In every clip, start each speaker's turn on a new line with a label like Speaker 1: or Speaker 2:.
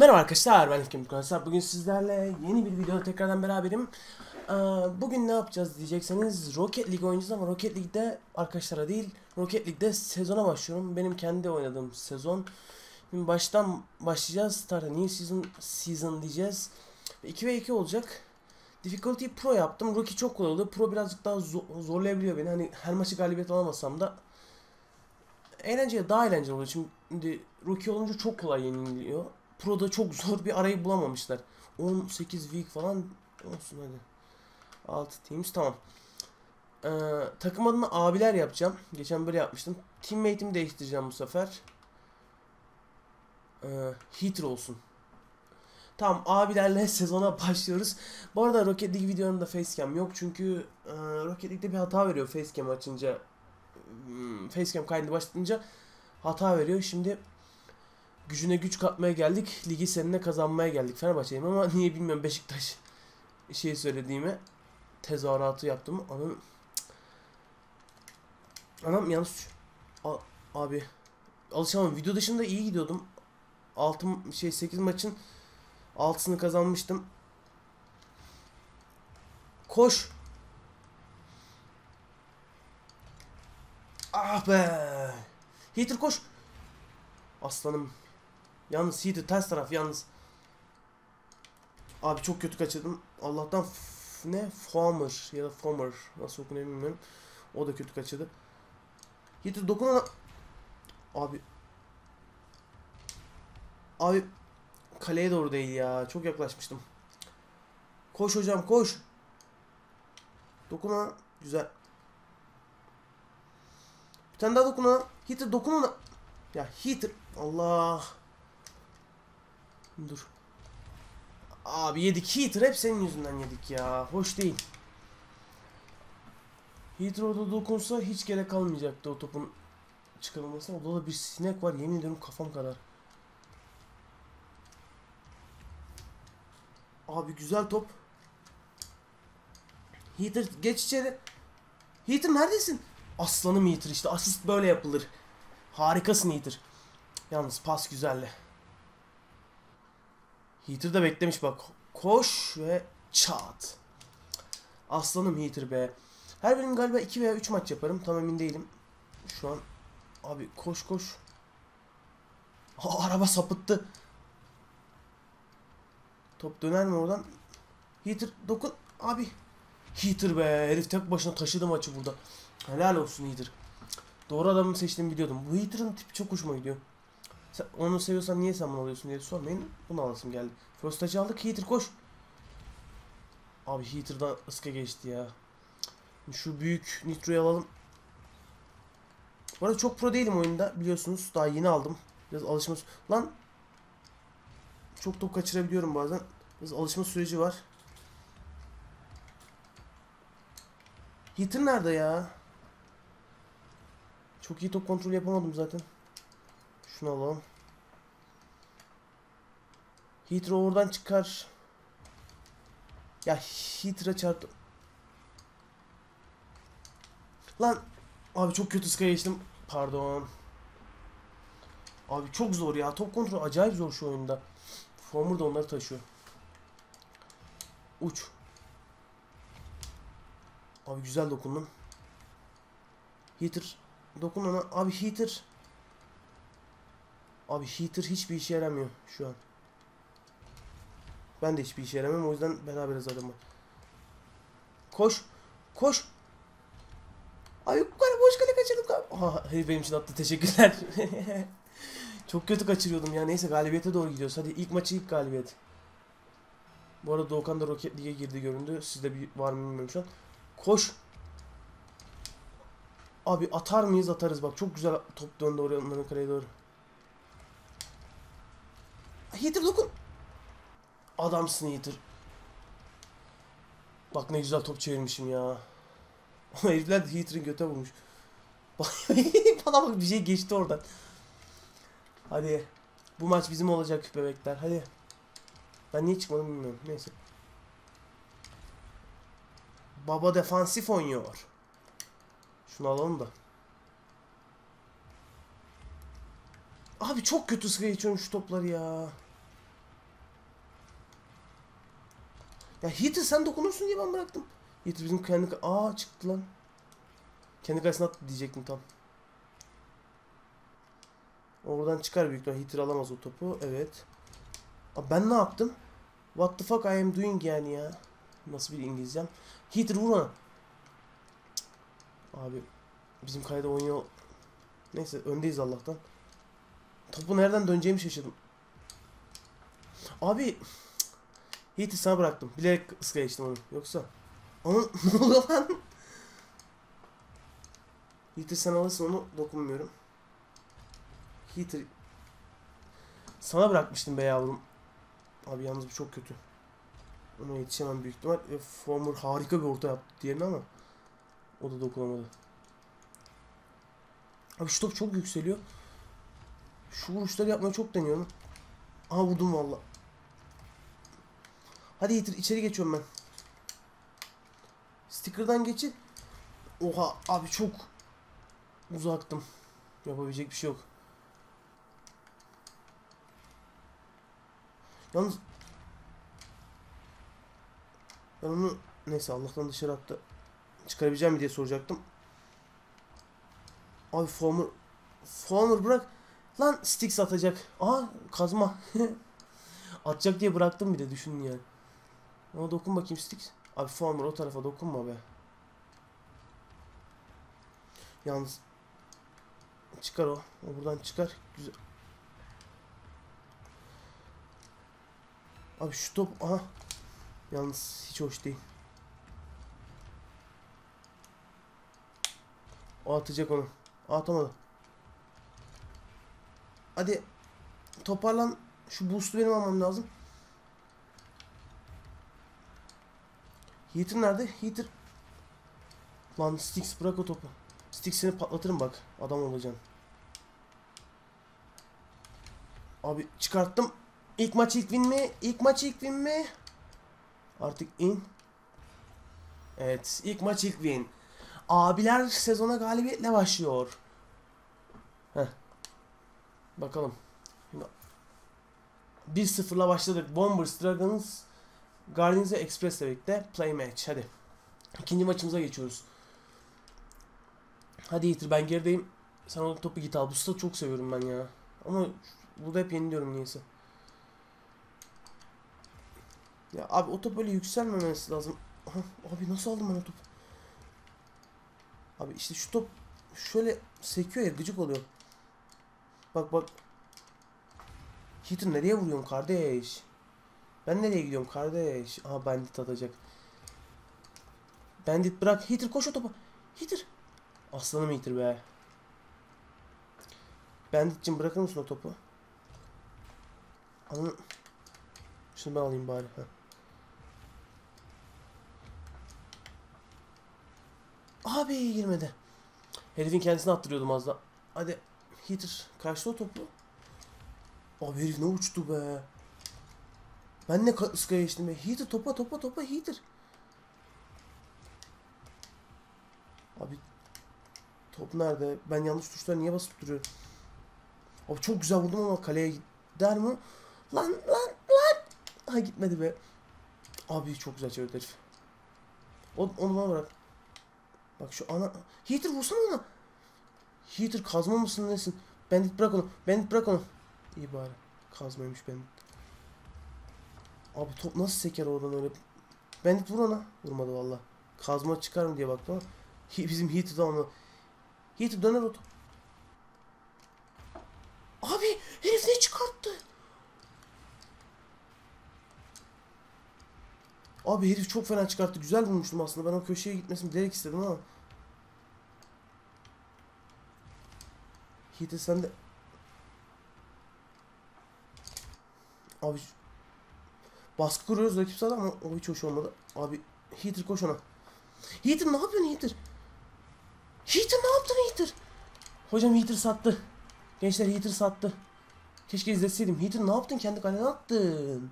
Speaker 1: Merhaba arkadaşlar ben Kim Arkadaşlar bugün sizlerle yeni bir videoda tekrardan beraberim. Ee, Bugün ne yapacağız diyecekseniz Rocket League oynayacağız ama Rocket League'de arkadaşlara değil Rocket League'de sezona başlıyorum. Benim kendi oynadığım sezon. Şimdi baştan başlayacağız Start new season, season diyeceğiz. 2 ve 2 olacak. Difficulty Pro yaptım. Rookie çok kolay oldu. Pro birazcık daha zo- zorlayabiliyor beni. Hani her maçı galibiyet alamasam da. Eğlenceli daha eğlenceli oluyor şimdi Rookie olunca çok kolay yeniliyor Pro'da çok zor bir arayı bulamamışlar. 18 week falan olsun hadi. 6 teams tamam. Ee, takım adına abiler yapacağım. Geçen böyle yapmıştım. Teammate'imi değiştireceğim bu sefer. Ee, Heater olsun. Tamam abilerle sezona başlıyoruz. Bu arada Rocket League videonun facecam yok çünkü e, Rocket League'de bir hata veriyor facecam açınca. Hmm, facecam kaydı başlatınca hata veriyor. Şimdi gücüne güç katmaya geldik. Ligi seninle kazanmaya geldik. Fenerbahçe'yim ama niye bilmiyorum Beşiktaş şey söylediğime tezahüratı yaptım. Anam Anam yanlış A- abi alışamam. Video dışında iyi gidiyordum. 6 şey 8 maçın 6'sını kazanmıştım. Koş. Ah be. Hitter koş. Aslanım. Yalnız Heater ters taraf yalnız. Abi çok kötü kaçırdım. Allah'tan ne? Farmer ya da Farmer nasıl okunuyor bilmiyorum. O da kötü kaçırdı. Heater dokun ona. Abi. Abi kaleye doğru değil ya. Çok yaklaşmıştım. Koş hocam koş. Dokun ona. Güzel. Bir tane daha dokun ona. Heater dokun ona. Ya Heater. Allah. Dur. Abi yedik Heater hep senin yüzünden yedik ya. Hoş değil. Heater orada dokunsa hiç gerek kalmayacaktı o topun çıkarılmasına. Orada da bir sinek var yemin ediyorum kafam kadar. Abi güzel top. Heater geç içeri. Heater neredesin? Aslanım Heater işte asist böyle yapılır. Harikasın Heater. Yalnız pas güzeldi. Heater da beklemiş bak. Koş ve çat. Aslanım Heater be. Her bölüm galiba 2 veya 3 maç yaparım. Tam emin değilim. Şu an abi koş koş. Aa, araba sapıttı. Top döner mi oradan? Heater dokun. Abi. Heater be. Herif tek başına taşıdı maçı burada. Helal olsun Heater. Doğru adamı seçtiğimi biliyordum. Bu Heater'ın tipi çok hoşuma gidiyor. Onu seviyorsan niye sen bunu alıyorsun diye sormayın. Bunu alasım geldi. First aldık. Heater koş. Abi Heater'dan ıska geçti ya. Şu büyük Nitro'yu alalım. Bu arada çok pro değilim oyunda biliyorsunuz. Daha yeni aldım. Biraz alışma... Lan! Çok top kaçırabiliyorum bazen. Biraz alışma süreci var. Heater nerede ya? Çok iyi top kontrolü yapamadım zaten. Şunu alalım. Heater oradan çıkar. Ya Heater'a çarptı. Lan abi çok kötü sıkaya geçtim. Pardon. Abi çok zor ya. Top kontrolü acayip zor şu oyunda. Former da onları taşıyor. Uç. Abi güzel dokundum. Heater dokun ona. Abi heater. Abi heater hiçbir işe yaramıyor şu an. Ben de hiçbir işe yaramıyorum o yüzden beraberiz adamı. Koş. Koş. Ay yukarı boş kale kaçırdım. Aha herif benim için attı teşekkürler. Çok kötü kaçırıyordum ya neyse galibiyete doğru gidiyoruz. Hadi ilk maçı ilk galibiyet. Bu arada Doğukan da Rocket League'e girdi göründü. Sizde bir var mı bilmiyorum şu an. Koş. Abi atar mıyız atarız bak çok güzel top döndü oraya onların kaleye doğru. Heater dokun. Adamsın Heater. Bak ne güzel top çevirmişim ya. Herifler de Heater'ın göte vurmuş. Bana bak bir şey geçti oradan. Hadi. Bu maç bizim olacak bebekler. Hadi. Ben niye çıkmadım bilmiyorum. Neyse. Baba defansif oynuyor. Şunu alalım da. Abi çok kötü sıra geçiyorum şu topları ya. Ya Heater sen dokunursun diye ben bıraktım. Heater bizim kendi... Aa çıktı lan. Kendi kalesine attı diyecektim tam. Oradan çıkar büyük ihtimal. Heater alamaz o topu. Evet. Abi ben ne yaptım? What the fuck I am doing yani ya. Nasıl bir İngilizcem? Heater vur ona. Abi bizim kalede oynuyor. Neyse öndeyiz Allah'tan. Topu nereden döneceğimi şaşırdım. Abi Heater sana bıraktım. Bilerek ıska geçtim onu. Yoksa. Onun ne oluyor lan? Heater sen alırsın onu dokunmuyorum. Heater sana bırakmıştım be yavrum. Abi yalnız bu çok kötü. Ona yetişemem büyük ihtimal. E, Former harika bir orta yaptı diğerine ama o da dokunamadı. Abi şu top çok yükseliyor. Şu vuruşları yapmayı çok deniyorum. Aha vurdum valla. Hadi Yiğitir içeri geçiyorum ben. Sticker'dan geçin. Oha abi çok uzaktım. Yapabilecek bir şey yok. Yalnız ben onu neyse Allah'tan dışarı attı. Çıkarabileceğim mi diye soracaktım. Abi Former Former bırak. Lan Sticks atacak. Aha kazma. Atacak diye bıraktım bir de düşünün yani. Ona dokun bakayım Sticks. Abi Former o tarafa dokunma be. Yalnız çıkar o. O buradan çıkar. Güzel. Abi şu top aha. Yalnız hiç hoş değil. O atacak onu. Atamadı. Hadi toparlan. Şu boost'u benim almam lazım. Heater nerede? Heater. Lan Stix bırak o topu. Stix seni patlatırım bak. Adam olacaksın. Abi çıkarttım. İlk maç ilk win mi? İlk maç ilk win mi? Artık in. Evet, ilk maç ilk win. Abiler sezona galibiyetle başlıyor. Heh. Bakalım. 1-0'la başladık. Bombers, Dragons, Guardians ve Express'le birlikte play match. Hadi. İkinci maçımıza geçiyoruz. Hadi Yiğitir ben gerideyim. Sen o topu git al. Bu stadı çok seviyorum ben ya. Ama burada hep yeniliyorum niyeyse. Ya abi o top böyle yükselmemesi lazım. Abi nasıl aldım ben o topu? Abi işte şu top şöyle sekiyor ya gıcık oluyor. Bak bak. Hitter nereye vuruyorsun kardeş? Ben nereye gidiyorum kardeş? Aha bandit atacak. Bandit bırak. Hitter koş o topa. Hitter. Aslanım Hitter be. Bandit'cim bırakır mısın o topu? Anı... Şunu ben alayım bari. Heh. Abi girmedi. Herifin kendisini attırıyordum az da. Hadi Heater karşıla o topu. Abi herif ne uçtu be. Ben ne ıskaya geçtim be. Heater topa topa topa Heater. Abi top nerede? Ben yanlış tuşlara niye basıp duruyorum? Abi çok güzel vurdum ama kaleye gider mi? Lan lan lan. Ha gitmedi be. Abi çok güzel çevirdi herif. O, onu bana bırak. Bak şu ana... Heater vursana ona. Heater kazma mısın nesin? Bandit bırak onu. Bandit bırak onu. İyi bari. Kazmaymış Bandit. Abi top nasıl seker oradan öyle? Bandit vur ona. Vurmadı valla. Kazma çıkar mı diye baktım ama. Bizim Heater da onu. Heater döner o. Abi herif ne çıkarttı? Abi herif çok fena çıkarttı. Güzel vurmuştum aslında. Ben o köşeye gitmesini bilerek istedim ama. Heater sen de... Abi... Baskı kuruyoruz rakip sahada ama o hiç hoş olmadı. Abi Heater koş ona. Heater ne yapıyorsun Heater? Heater ne yaptın Heater? Hocam Heater sattı. Gençler Heater sattı. Keşke izleseydim. Heater ne yaptın? Kendi kalene attın.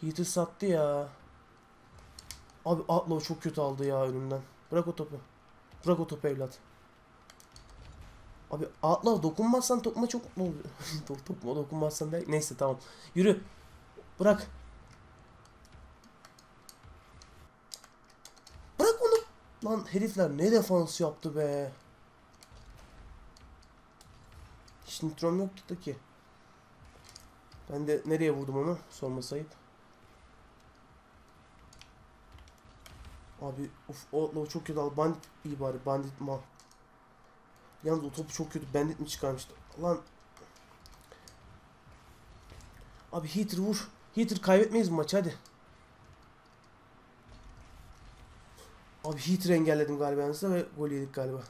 Speaker 1: Heater sattı ya. Abi Atlo çok kötü aldı ya önümden. Bırak o topu. Bırak o topu evlat. Abi atla dokunmazsan tokma çok oluyor? Tok- tokma dokunmazsan der. Neyse tamam. Yürü. Bırak. Bırak onu. Lan herifler ne defans yaptı be. Hiç nitrom yoktu ki. Ben de nereye vurdum onu? Sorması ayıp. Abi of o o çok kötü al. Bandit iyi bari. Bandit mal. Yalnız o topu çok kötü. Bandit mi çıkarmıştı? Lan. Abi Heater vur. Heater kaybetmeyiz bu maçı hadi. Abi Heater engelledim galiba yanlışlıkla ve gol yedik galiba.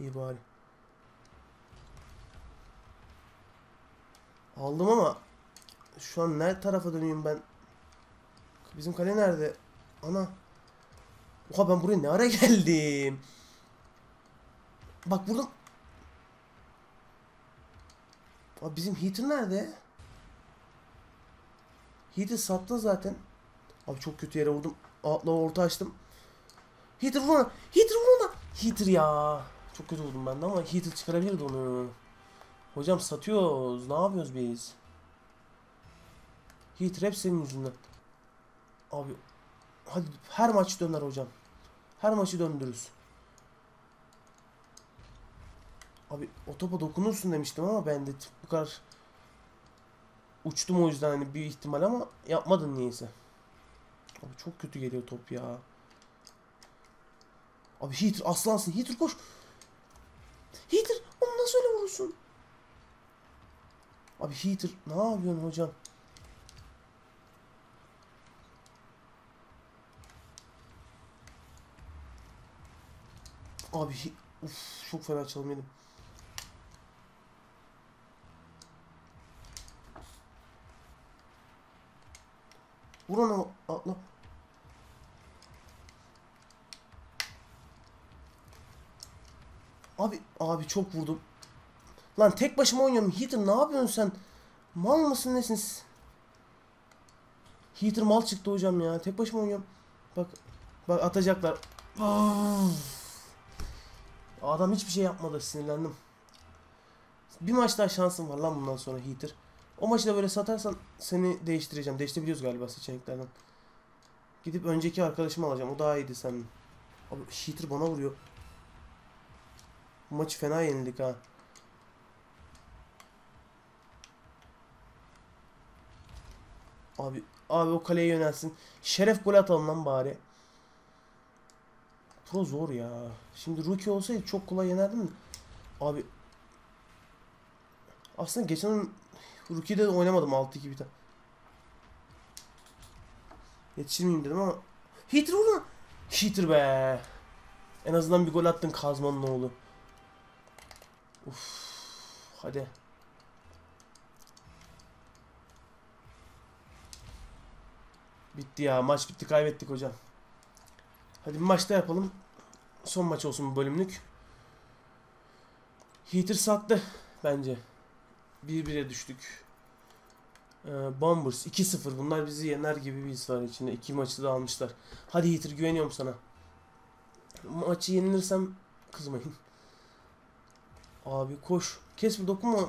Speaker 1: İyi bari. Aldım ama şu an ne tarafa dönüyorum ben? Bizim kale nerede? Ana. Oha ben buraya ne ara geldim? Bak buradan. Abi bizim heater nerede? Heater sattın zaten. Abi çok kötü yere vurdum. Atla orta açtım. Heater vur ona. Heater vur. Heater ya. Çok kötü vurdum ben de ama heater çıkarabilirdi onu. Hocam satıyoruz. Ne yapıyoruz biz? Heater hep senin yüzünden. Abi hadi her maç döner hocam. Her maçı döndürürüz. Abi o topa dokunursun demiştim ama ben de bu kadar uçtum o yüzden hani bir ihtimal ama yapmadın niyeyse. Abi çok kötü geliyor top ya. Abi Heater aslansın. Heater koş. Heater onu nasıl öyle vurursun? Abi Heater ne yapıyorsun hocam? Abi uf, çok fena çalım yedim. Vur ona atla. Abi abi çok vurdum. Lan tek başıma oynuyorum. Heater ne yapıyorsun sen? Mal mısın nesin? Heater mal çıktı hocam ya. Tek başıma oynuyorum. Bak bak atacaklar. Adam hiçbir şey yapmadı. Sinirlendim. Bir maç daha şansım var lan bundan sonra Heater. O maçı da böyle satarsan seni değiştireceğim. Değiştirebiliyoruz galiba seçeneklerden. Gidip önceki arkadaşımı alacağım. O daha iyiydi senin. Abi Heater bana vuruyor. Bu maçı fena yenildik ha. Abi abi o kaleye yönelsin. Şeref gol atalım lan bari. Pro zor ya. Şimdi rookie olsaydı çok kolay yenerdim. Abi aslında geçen rookie'de de oynamadım 6-2 bir tane. Yetişir dedim ama Heater vurma. Heater be. En azından bir gol attın Kazman'ın oğlu. Uf. Hadi. Bitti ya. Maç bitti. Kaybettik hocam. Hadi bir maçta yapalım. Son maç olsun bu bölümlük. Heater sattı bence. 1-1'e düştük. Ee, Bombers 2-0. Bunlar bizi yener gibi bir his var içinde. İki maçı da almışlar. Hadi Heater güveniyorum sana. Maçı yenilirsem kızmayın. Abi koş. Kesme dokunma.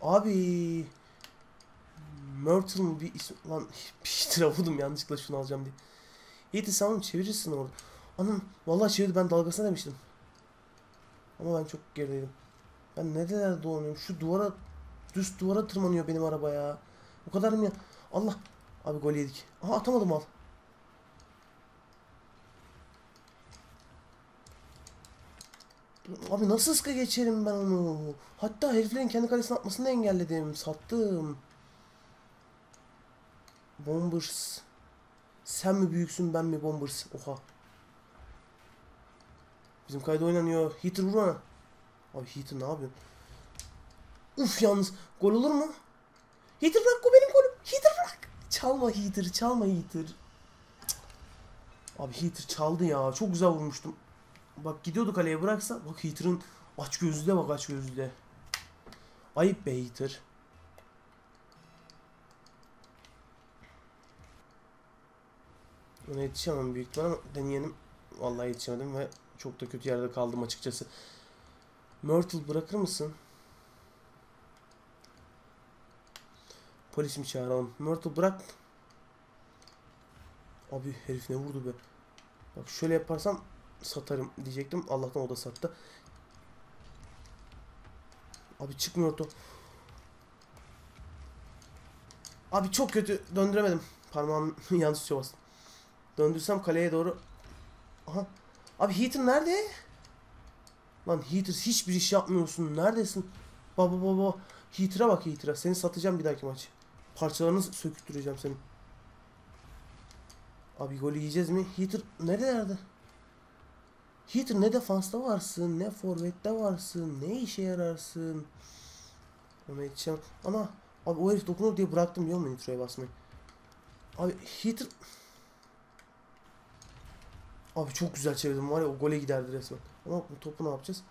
Speaker 1: Abi. Mı bir isim lan vurdum yanlışlıkla şunu alacağım diye. Yiğit sen onu çevirirsin orada. Anam vallahi çevirdi ben dalgasına demiştim. Ama ben çok gerideydim. Ben nerelerde dolanıyorum? Şu duvara düz duvara tırmanıyor benim araba ya. O kadar mı ya? Allah. Abi gol yedik. Aha atamadım al. Abi nasıl ıska geçerim ben onu? Hatta heriflerin kendi kalesine atmasını engelledim. Sattım. Bombers. Sen mi büyüksün ben mi Bombers? Oha. Bizim kayda oynanıyor. Heater vur ona. Abi Heater ne yapıyorsun? Uf yalnız. Gol olur mu? Heater bırak o benim golüm. Heater bırak. Çalma Heater. Çalma Heater. Abi Heater çaldı ya. Çok güzel vurmuştum. Bak gidiyordu kaleye bıraksa. Bak Heater'ın aç gözlüğe bak aç gözlüğe. Ayıp be Heater. Ona yetişemem büyük ihtimal deneyelim. Vallahi yetişemedim ve çok da kötü yerde kaldım açıkçası. Myrtle bırakır mısın? Polis mi çağıralım? Myrtle bırak. Abi herif ne vurdu be. Bak şöyle yaparsam satarım diyecektim. Allah'tan o da sattı. Abi çıkmıyor top. Abi çok kötü döndüremedim. Parmağım yanlış tuşa bastım. Döndürsem kaleye doğru. Aha. Abi Heater nerede? Lan Heater hiçbir iş yapmıyorsun. Neredesin? Baba baba. Heater'a bak Heater'a. Seni satacağım bir dahaki maç. Parçalarını söküttüreceğim seni. Abi golü yiyeceğiz mi? Heater nerelerde? Heater ne defansta varsın, ne forvette varsın, ne işe yararsın. Ona yetişemem. Ana abi o herif dokunur diye bıraktım biliyor musun nitroya basmayı. Abi Heater... Abi çok güzel çevirdim var ya o gole giderdi resmen. Ama bu topu ne yapacağız?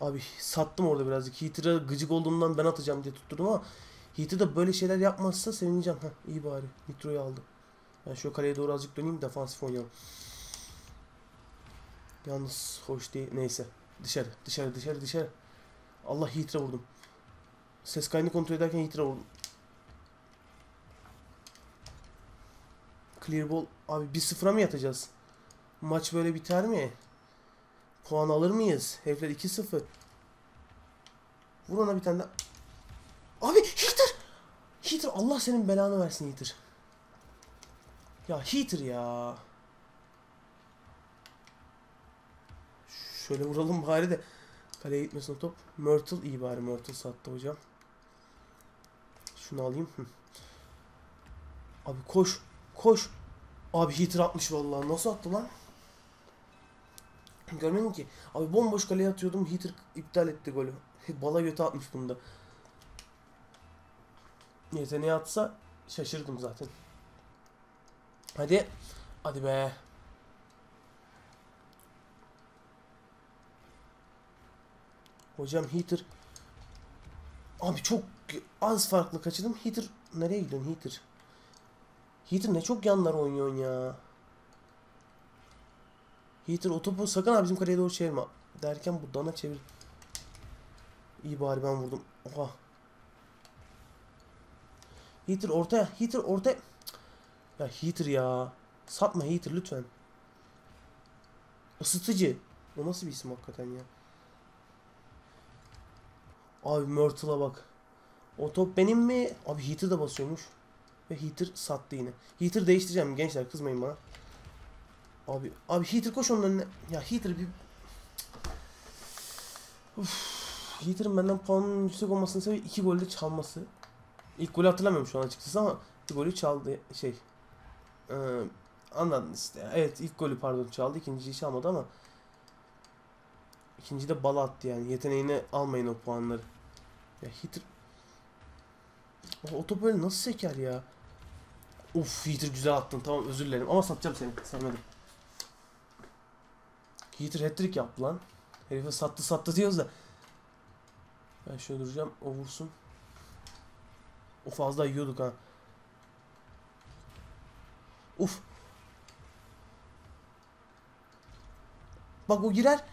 Speaker 1: Abi sattım orada birazcık. Heater'a gıcık olduğumdan ben atacağım diye tutturdum ama Heater da böyle şeyler yapmazsa sevineceğim. Heh, iyi bari. Nitro'yu aldı. Ben şu kaleye doğru azıcık döneyim defansif oynayalım. Yalnız hoş değil. Neyse. Dışarı, dışarı, dışarı, dışarı. Allah Heater'a vurdum. Ses kaynını kontrol ederken Heater'a vurdum. Clear ball. Abi 1-0'a mı yatacağız? Maç böyle biter mi? Puan alır mıyız? Herifler 2-0. Vur ona bir tane daha. Abi Heater! Heater Allah senin belanı versin Heater. Ya Heater ya. Şöyle vuralım bari de kaleye gitmesin o top. Myrtle iyi bari Myrtle sattı hocam. Şunu alayım. Abi koş. Koş. Abi Heater atmış vallahi. Nasıl attı lan? Görmedim ki. Abi bomboş kaleye atıyordum. Heater iptal etti golü. Bala götü atmış bunda. Yeteneği atsa şaşırdım zaten. Hadi. Hadi be. Hocam Heater. Abi çok az farklı kaçırdım. Heater nereye gidiyorsun Heater? Heater ne çok yanlar oynuyorsun ya. Heater o topu sakın abi bizim kaleye doğru çevirme. Derken bu dana çevir. İyi bari ben vurdum. Oha. Heater ortaya. Heater ortaya. Ya Heater ya. Satma Heater lütfen. Isıtıcı. O nasıl bir isim hakikaten ya. Abi Myrtle'a bak. O top benim mi? Abi Heater da basıyormuş. Ve Heater sattı yine. Heater değiştireceğim gençler kızmayın bana. Abi abi Heater koş onun önüne. Ya Heater bir Uf, Heater'ın benden puanın yüksek olmasının sebebi iki golde çalması. İlk golü hatırlamıyorum şu an açıkçası ama bir golü çaldı şey. Ee, anladın işte. Evet ilk golü pardon çaldı. ikinciyi çalmadı ama ikinci de bala attı yani. Yeteneğini almayın o puanları. Ya Heater o, o top öyle nasıl seker ya? Of Heater güzel attın. Tamam özür dilerim ama satacağım seni. Sanmadım. Heater hat-trick yaptı lan. Herife sattı sattı diyoruz da. Ben şöyle duracağım. O vursun. O fazla yiyorduk ha. Uf. Bak o girer.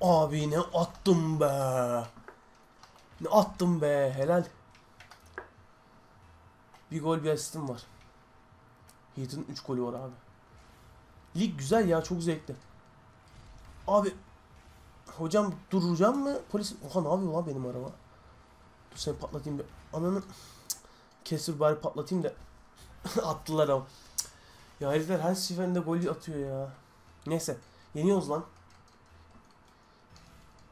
Speaker 1: Abi ne attım be. Ne attım be. Helal. Bir gol bir asistim var. Heat'in 3 golü var abi. Lig güzel ya çok zevkli. Abi hocam duracağım mı? Polis oha ne yapıyor lan benim araba? Dur seni patlatayım bir. Ananı kesir bari patlatayım da attılar ama. Ya herifler her seferinde gol atıyor ya. Neyse yeniyoruz lan.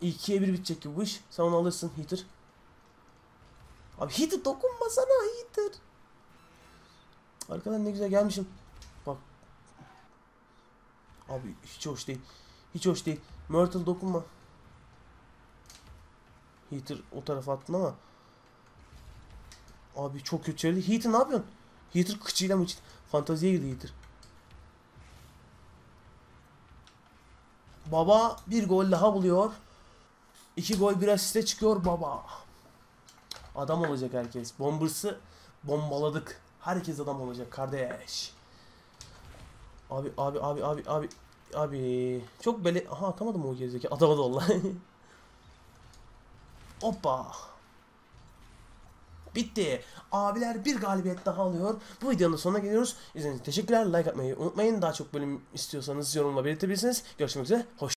Speaker 1: 2'ye 1 bitecek gibi bu iş. Sen onu alırsın Heater. Abi Heater dokunmasana Heater. Arkadan ne güzel gelmişim. Bak. Abi hiç hoş değil. Hiç hoş değil. Myrtle dokunma. Heater o tarafa attın ama. Abi çok kötü çevirdi. Heater ne yapıyorsun? Heater kıçıyla mı Fantaziye girdi Heater. Baba bir gol daha buluyor. İki gol bir asiste çıkıyor baba. Adam olacak herkes. Bombers'ı bombaladık. Herkes adam olacak kardeş. Abi abi abi abi abi abi çok bele aha atamadım o gerizekalı atamadı vallahi. Hoppa. Bitti. Abiler bir galibiyet daha alıyor. Bu videonun sonuna geliyoruz. İzlediğiniz için teşekkürler. Like atmayı unutmayın. Daha çok bölüm istiyorsanız yorumla belirtebilirsiniz. Görüşmek üzere. Hoşçakalın.